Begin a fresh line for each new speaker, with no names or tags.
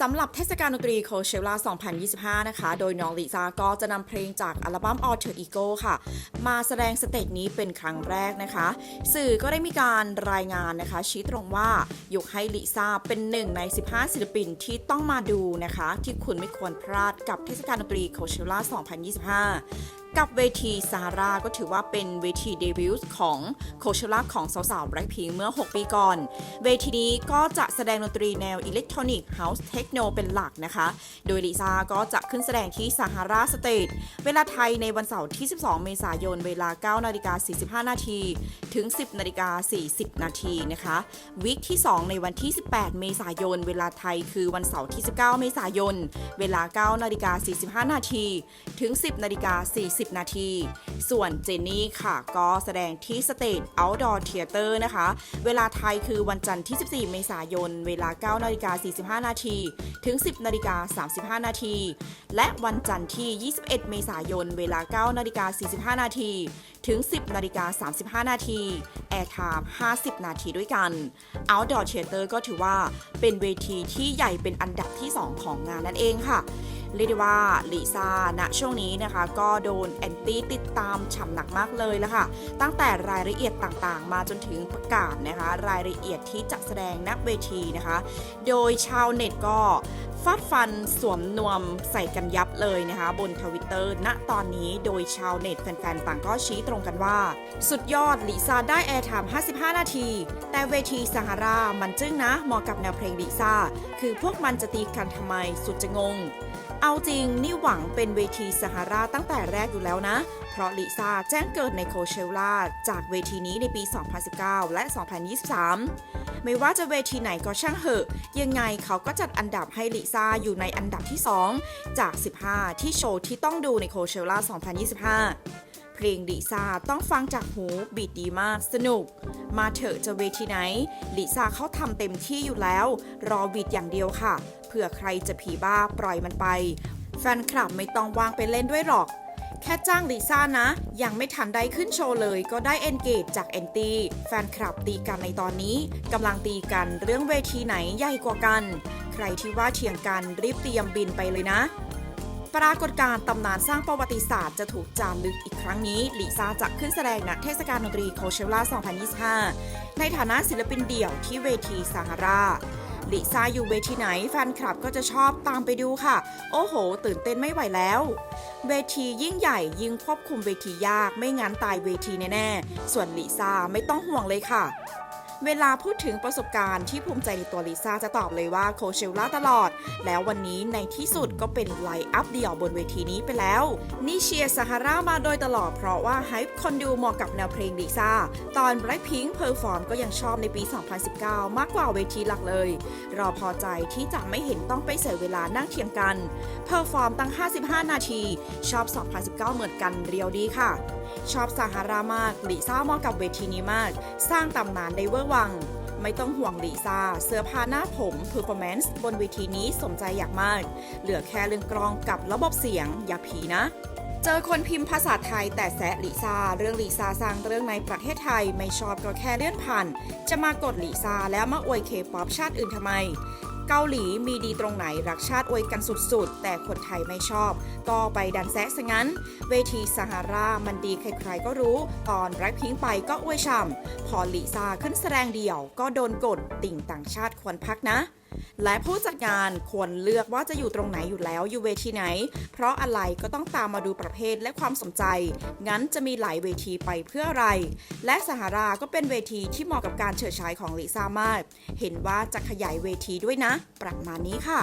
สำหรับเทศกาลดนตรีโคเชล่า 2025 นะคะ โดยน้องลิซ่าก็จะนำเพลงจากอัลบั้ม Alter Ego ค่ะ มาแสดงสเตจนี้เป็นครั้งแรกนะคะ สื่อก็ได้มีการรายงานนะคะ ชี้ตรงว่ายกให้ลิซ่าเป็นหนึ่งใน 15 ศิลปินที่ต้องมาดูนะคะ ที่คุณไม่ควรพลาดกับเทศกาลดนตรีโคเชล่า 2025กับเวทีซาร่าก็ถือว่าเป็นเวทีเดบิวต์ของโคเชล่าของสาวๆแบล็คพิงเมื่อ 6 ปีก่อน เวทีนี้ก็จะแสดงดนตรีแนวอิเล็กทรอนิกส์เฮาส์เทคโนเป็นหลักนะคะ โดยลิซ่าก็จะขึ้นแสดงที่ซาฮาราสเตทเวลาไทยในวันเสาร์ที่ 12 เมษายน เวลา 9 นาฬิกา 45 นาที ถึง 10 นาฬิกา 40 นาทีนะคะ วิกที่ 2 ในวันที่ 18 เมษายน เวลาไทยคือวันเสาร์ที่ 19 เมษายน เวลา 9 นาฬิกา 45 นาที ถึง 10 นาฬิกา 40นาที ส่วนเจนนี่ค่ะ ก็แสดงที่สเตจ Outdoor Theater นะคะ เวลาไทยคือวันจันทร์ที่ 14 เมษายน เวลา 9 นาฬิกา 45 นาที ถึง 10 นาฬิกา 35 นาที และวันจันทร์ที่ 21 เมษายน เวลา 9 นาฬิกา 45 นาที ถึง 10 นาฬิกา 35 นาที Airtime 50 นาทีด้วยกัน Outdoor Theater ก็ถือว่าเป็นเวทีที่ใหญ่เป็นอันดับที่ 2 ของงานนั่นเองค่ะ เรียกได้ว่าลิซ่าณช่วงนี้นะคะ ก็โดนแอนตี้ติดตามฉ่ำหนักมากเลยแล้วค่ะ ตั้งแต่รายละเอียดต่างๆ มาจนถึงประกาศนะคะ รายละเอียดที่จะแสดงนักเวทีนะคะ โดยชาวเน็ตก็ฟาดฟันสวมนวมใส่กันยับเลยนะคะ บนทวิตเตอร์ณตอนนี้โดยชาวเน็ตแฟนๆ ต่างก็ชี้ตรงกันว่า สุดยอดลิซ่าได้แอร์ไทม์55 นาที แต่เวทีซาฮารามันจึ้งนะเหมาะกับแนวเพลงลิซ่า คือพวกมันจะตีกันทำไมสุดจะงงเอาจริงนี่หวังเป็นเวทีซาฮาราตั้งแต่แรกอยู่แล้วนะ เพราะลิซ่าแจ้งเกิดในโคเชล่าจากเวทีนี้ในปี 2019 และ 2023 ไม่ว่าจะเวทีไหนก็ช่างเหอะ ยังไงเขาก็จัดอันดับให้ลิซ่าอยู่ในอันดับที่ 2 จาก 15 ที่โชว์ที่ต้องดูในโคเชล่า 2025 เพลงลิซ่าต้องฟังจากหูบีดดีมากสนุก มาเถอะจะเวทีไหนลิซ่าเขาทำเต็มที่อยู่แล้ว รอบีดอย่างเดียวค่ะเผื่อใครจะผีบ้าปล่อยมันไป แฟนคลับไม่ต้องวางไปเล่นด้วยหรอก แค่จ้างลิซ่านะ ยังไม่ทันได้ขึ้นโชว์เลยก็ได้เอนเกจจากแอนตี้แฟนคลับตีกันในตอนนี้กำลังตีกันเรื่องเวทีไหนใหญ่กว่ากัน ใครที่ว่าเถียงกันรีบเตรียมบินไปเลยนะ ปรากฏการณ์ตำนานสร้างประวัติศาสตร์จะถูกจารึกอีกครั้งนี้ลิซ่าจะขึ้นแสดงณเทศกาลดนตรีโคเชล่า 2025 ในฐานะศิลปินเดี่ยวที่เวทีซาฮาราลิซ่าอยู่เวทีไหนแฟนคลับก็จะชอบตามไปดูค่ะ โอ้โห ตื่นเต้นไม่ไหวแล้ว เวทียิ่งใหญ่ยิ่งควบคุมเวทียากไม่งั้นตายเวทีแน่ๆ ส่วนลิซ่าไม่ต้องห่วงเลยค่ะ เวลาพูดถึงประสบการณ์ที่ภูมิใจในตัวลิซ่าจะตอบเลยว่าโคเชล่าตลอด แล้ววันนี้ในที่สุดก็เป็นไลน์อัพเดี่ยวบนเวทีนี้ไปแล้ว นี่เชียร์ซาฮารามาโดยตลอดเพราะว่าไฮป์คนดูเหมาะกับแนวเพลงลิซ่า ตอน Blackpink เพอร์ฟอร์มก็ยังชอบในปี 2019 มากกว่าเวทีหลักเลย รอพอใจที่จะไม่เห็นต้องไปเสียเวลานั่งเถียงกันเพอร์ฟอร์มตั้ง 55 นาที ชอบ 2019 เหมือนกันเรียวดีค่ะ ชอบซาฮารามากลิซ่าเหมาะกับเวทีนี้มาก สร้างตำนานได้เวอร์วัง ไม่ต้องห่วงลีซ่าเสื้อผ้าหน้าผมเพอร์ฟอร์แมนซ์บนเวทีนี้สมใจอยากมาก เหลือแค่เรื่องกรองกับระบบเสียงอย่าผีนะเจอคนพิมพ์ภาษาไทยแต่แซะลิซ่าเรื่องลิซ่าสร้างเรื่องในประเทศไทยไม่ชอบก็แค่เลื่อนผ่าน จะมากดลิซ่าแล้วมาอวยเคป๊อปชาติอื่นทำไม เกาหลีมีดีตรงไหนรักชาติอวยกันสุดๆ แต่คนไทยไม่ชอบ ก็ไปดันแซะซะงั้น เวทีซาฮารามันดีใครๆก็รู้ ตอนแบล็คพิงไปก็อวยช่ำพอลิซ่าขึ้นแสดงเดี่ยวก็โดนกดติ่งต่างชาติควรพักนะ และผู้จัดงานควรเลือกว่าจะอยู่ตรงไหนอยู่แล้วอยู่เวทีไหน เพราะอะไรก็ต้องตามมาดูประเภทและความสนใจ งั้นจะมีหลายเวทีไปเพื่ออะไร และสหราก็เป็นเวทีที่เหมาะกับการเฉิดฉายของลิซ่ามาก เห็นว่าจะขยายเวทีด้วยนะ ประมาณนี้ค่ะ